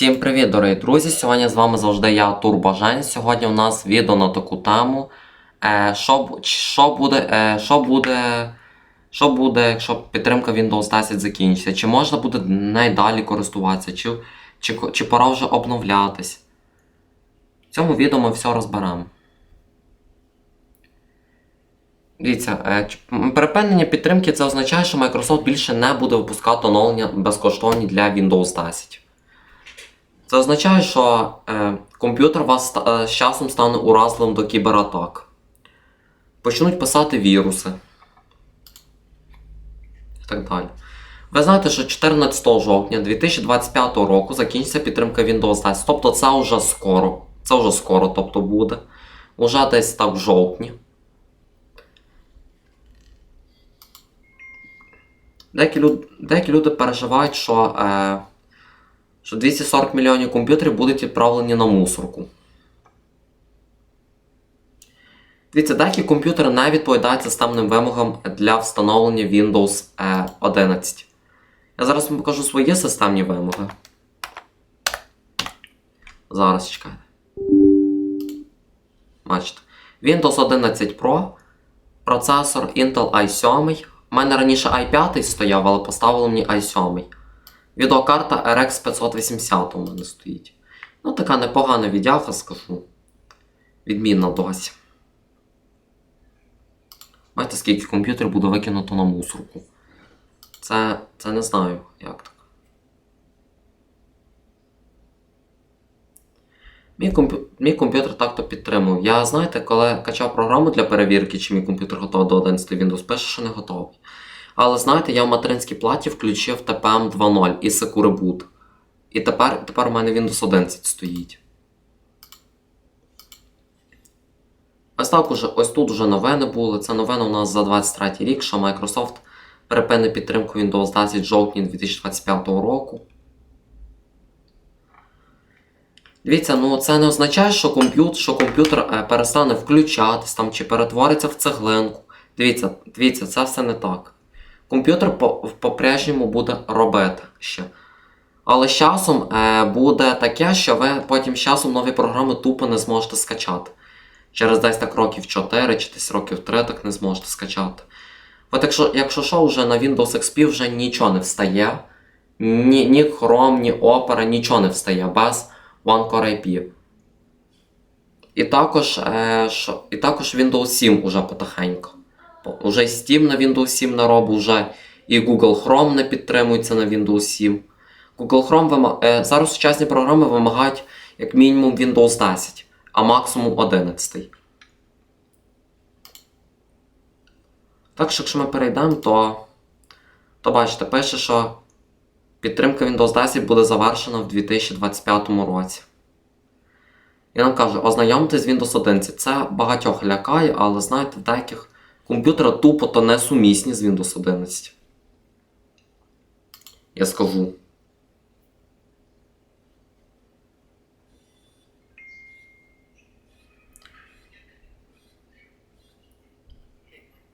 Всім привіт, дорогі друзі! Сьогодні з вами завжди я Турбожень. Сьогодні у нас відео на таку тему. Е, що, що буде, е, що буде, що буде, якщо підтримка Windows 10 закінчиться? Чи можна буде найдалі користуватися, чи, чи, чи пора вже обновлятись? В цьому відео ми все розберемо. Дивіться, е, припинення підтримки це означає, що Microsoft більше не буде випускати оновлення безкоштовні для Windows 10. Це означає, що е, комп'ютер вас е, з часом стане уразливим до кібератак. Почнуть писати віруси. І так далі. Ви знаєте, що 14 жовтня 2025 року закінчиться підтримка Windows 10. Тобто це вже скоро. Це вже скоро тобто буде. Уже десь так в жовтні. Деякі, люд... Деякі люди переживають, що. Е, що 240 мільйонів комп'ютерів будуть відправлені на мусорку. Дивіться, деякі комп'ютери не відповідають системним вимогам для встановлення Windows е, 11. Я зараз вам покажу свої системні вимоги. Зараз чекайте. Бачите. Windows 11 Pro, процесор Intel i7. У мене раніше i5 стояв, але поставили мені i7. Відеокарта RX 580 у мене стоїть. Ну, така непогана віддяха, скажу. Відмінна досі. Бачите, скільки комп'ютерів буде викинуто на мусорку. Це. це не знаю, як так. Мій, комп'ю... мій комп'ютер так-то підтримував. Я, знаєте, коли качав програму для перевірки, чи мій комп'ютер готовий до 11 Windows, пише, що не готовий. Але знаєте, я в материнській платі включив TPM 2.0 і Secure Boot. І тепер, тепер у мене Windows 11 стоїть. Ось так уже, ось тут вже новини були. Це новини у нас за 23 рік, що Microsoft припинить підтримку Windows 10 в жовтні 2025 року. Дивіться, ну це не означає, що комп'ютер, що е, перестане включатись там чи перетвориться в цеглинку. Дивіться, дивіться, це все не так. Комп'ютер по- по-прежньому буде робити ще. Але з часом е, буде таке, що ви потім з часом нові програми тупо не зможете скачати. Через десь так років 4 чи десь років 3 так не зможете скачати. От якщо, якщо що, вже на Windows XP вже нічого не встає. Ні, ні Chrome, ні Opera, нічого не встає без OneCore IP. І також, е, що, і також Windows 7 уже потихеньку. Уже Steam на Windows 7 наробив, вже і Google Chrome не підтримується на Windows 7. Google Chrome вима... е, зараз сучасні програми вимагають як мінімум Windows 10, а максимум 11. Так що, якщо ми перейдемо, то, то бачите, пише, що підтримка Windows 10 буде завершена в 2025 році. І нам каже, ознайомтесь з Windows 11. Це багатьох лякає, але знаєте, в деяких комп'ютери тупо то несумісні з Windows 11. Я скажу.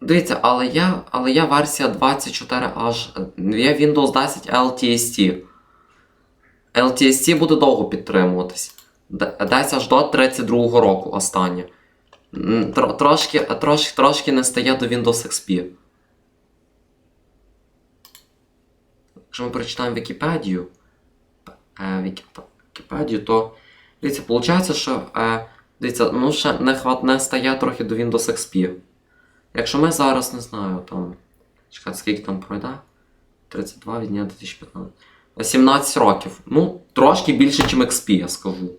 Дивіться, але є, але є версія 24H, є Windows 10 LTST. LTST буде довго підтримуватись. Десь аж до 32 року останнє. Трошки, трошки, трошки не стає до Windows XP. Якщо ми прочитаємо Вікіпедію, е, Вікіпедію, то дивіться, виходить, що е, дивіться, ну ще не, хват, не стає трохи до Windows XP. Якщо ми зараз не знаю, там. Чекайте, скільки там пройде? 32 від дня 2015. 17 років. Ну, трошки більше, ніж XP, я скажу.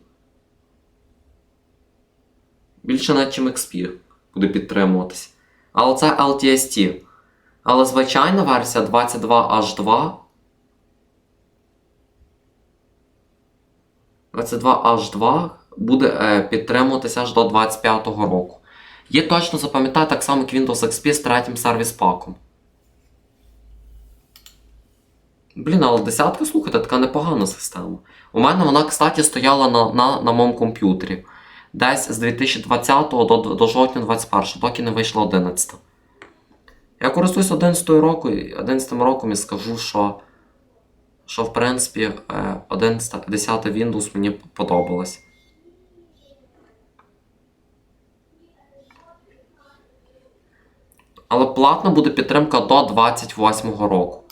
Більше навіть, ніж XP буде підтримуватись. Але це LTST. Але звичайна версія 22H2. 22H2 буде е, підтримуватися аж до 25-го року. Є точно запам'ятати так само, як Windows XP з третім сервіс паком. Блін, але десятка, слухайте, така непогана система. У мене вона, кстати, стояла на, на, на моєму комп'ютері. Десь з 2020 до, до жовтня 21, доки не вийшла 11. Я користуюсь 11 року, 11 роком і скажу, що що в принципі е, 11, 10 Windows мені подобалось. Але платна буде підтримка до 28 року.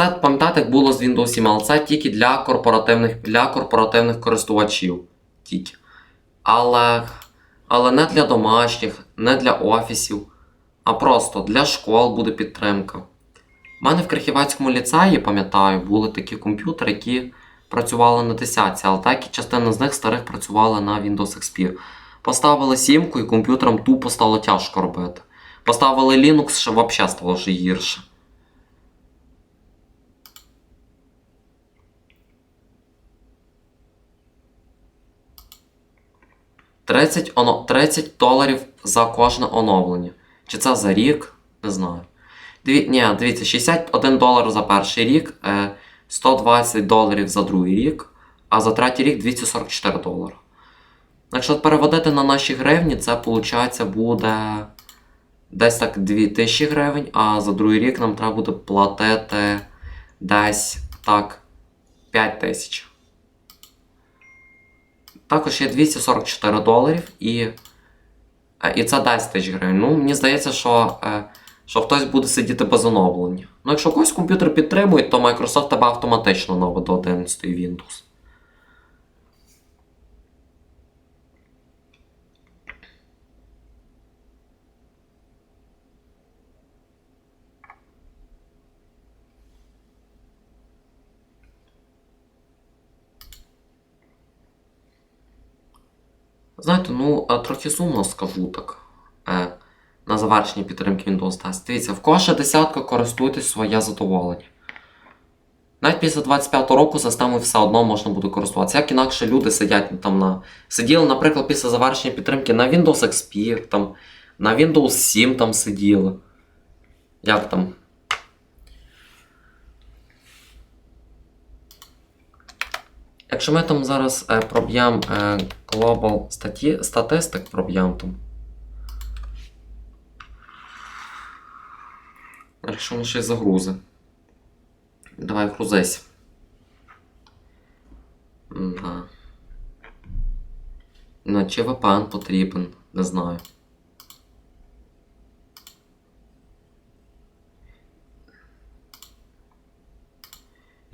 Це пам'ятаєте, було з Windows 7, але це тільки для корпоративних, для корпоративних користувачів. Тільки. Але, але не для домашніх, не для офісів, а просто для школ буде підтримка. У мене в Крихівецькому ліцеї, пам'ятаю, були такі комп'ютери, які працювали на 10, але так і частина з них старих працювала на Windows XP. Поставили сімку і комп'ютерам тупо стало тяжко робити. Поставили Linux, ще взагалі стало ще гірше. Тридцять оно- 30 доларів за кожне оновлення. Чи це за рік? Не знаю. Дві, ні, дивіться, 61 долар за перший рік, е, 120 доларів за другий рік, а за третій рік 244 долари. Якщо переводити на наші гривні, це виходить буде десь так 2000 гривень, а за другий рік нам треба буде платити десь так 5000. Також є 244 доларів і, е, і це 10 тисяч гривень. Ну, мені здається, що, е, що хтось буде сидіти без оновлення. Ну, якщо когось комп'ютер підтримує, то Microsoft тебе автоматично нове до 11 Windows. Знаєте, ну е, трохи сумно скажу так. Е, на завершення підтримки Windows 10. Дивіться, в кожа десятка користуйтесь своє задоволення. Навіть після 25 року системою все одно можна буде користуватися. Як інакше люди сидять там на. Сиділи, наприклад, після завершення підтримки на Windows XP, там, на Windows 7 там сиділи. Як там? Якщо ми там зараз е, проб'ємо е, Global статі, статистик, проб'ємо там. Якщо воно ще й загрузи. Давай грузись. Да. Ну, чи VPN потрібен, не знаю.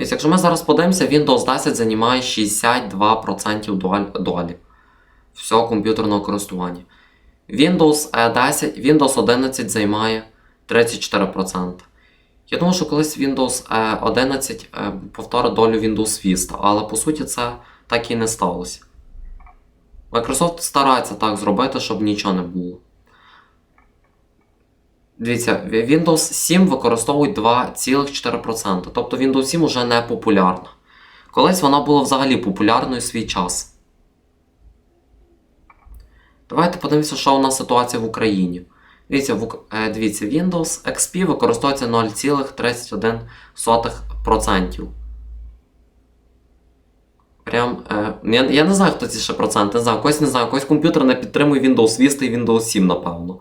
Ось, якщо ми зараз подивимося, Windows 10 займає 62% дуаль- дуалів всього комп'ютерного користування. Windows е, 10, Windows 11 займає 34%. Я думаю, що колись Windows е, 11 е, повторить долю Windows Vista, але по суті це так і не сталося. Microsoft старається так зробити, щоб нічого не було. Дивіться, Windows 7 використовують 2,4%. Тобто Windows 7 вже не популярна. Колись вона була взагалі популярною в свій час. Давайте подивимося, що у нас ситуація в Україні. Дивіться, в, е, дивіться, Windows XP використовується 0,31%. Прям. Е, я, я не знаю, хто ці ще проценти. Не знаю, когось не знаю, когось комп'ютер не підтримує Windows Vista і Windows 7, напевно.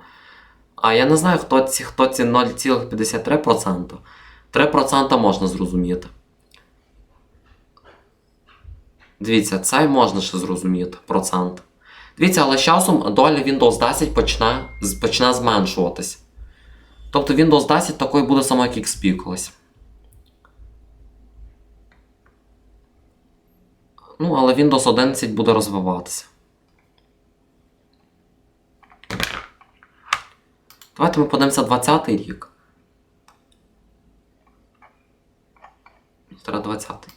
А я не знаю, хто ці, хто ці 0,53%. 3% можна зрозуміти. Дивіться, це можна ще зрозуміти процент. Дивіться, але з часом доля Windows 10 почне, почне зменшуватись. Тобто Windows 10 такою буде саме, як XP колись. Ну, але Windows 11 буде розвиватися. Давайте ми подивимося 20-й рік. Треба 20-й.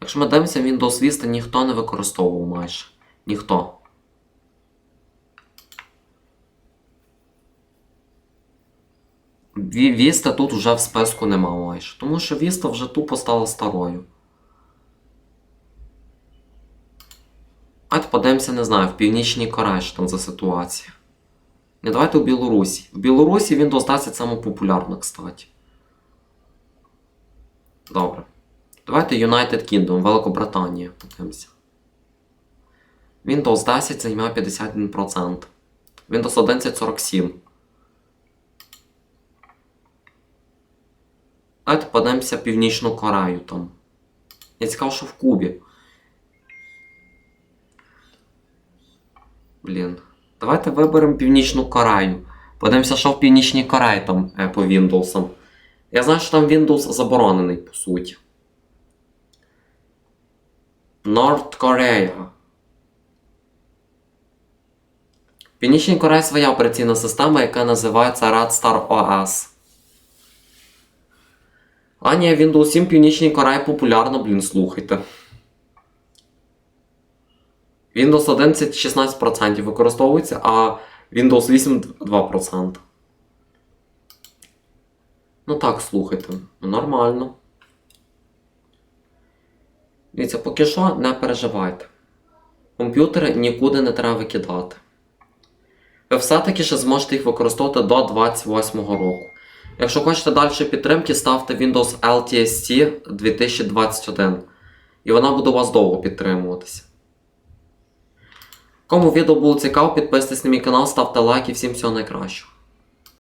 Якщо ми дивимося Windows Vista, ніхто не використовував майже. Ніхто. Ві- Vista тут вже в списку нема майже. Тому що Vista вже тупо стала старою. А подивимося, не знаю, в Північній Кореї що там за ситуація. Не давайте у Білорусі. В Білорусі Windows 10 саме популярно, кстати. Добре. Давайте United Kingdom, Великобританія. Подивимося. Windows 10 займає 51%. Windows 11 47. Давайте подивимося Північну Корею там. Я цікаво, що в Кубі. Блін. Давайте виберемо Північну Корею. Подивимося, що в Північній Кореї там е, по Windows. Я знаю, що там Windows заборонений, по суті. North Korea. В Північній Кореї своя операційна система, яка називається Radstar OS. А ні, Windows 7 в Північній Кореї популярно, блін, слухайте. Windows 11 16% використовується, а Windows 8 2%. Ну так, слухайте, ну нормально. Дивіться, поки що не переживайте. Комп'ютери нікуди не треба викидати. Ви все-таки ще зможете їх використовувати до 28 року. Якщо хочете далі підтримки, ставте Windows LTST 2021. І вона буде у вас довго підтримуватися. Кому відео було цікаво, підписуйтесь на мій канал, ставте лайк і всім всього найкращого.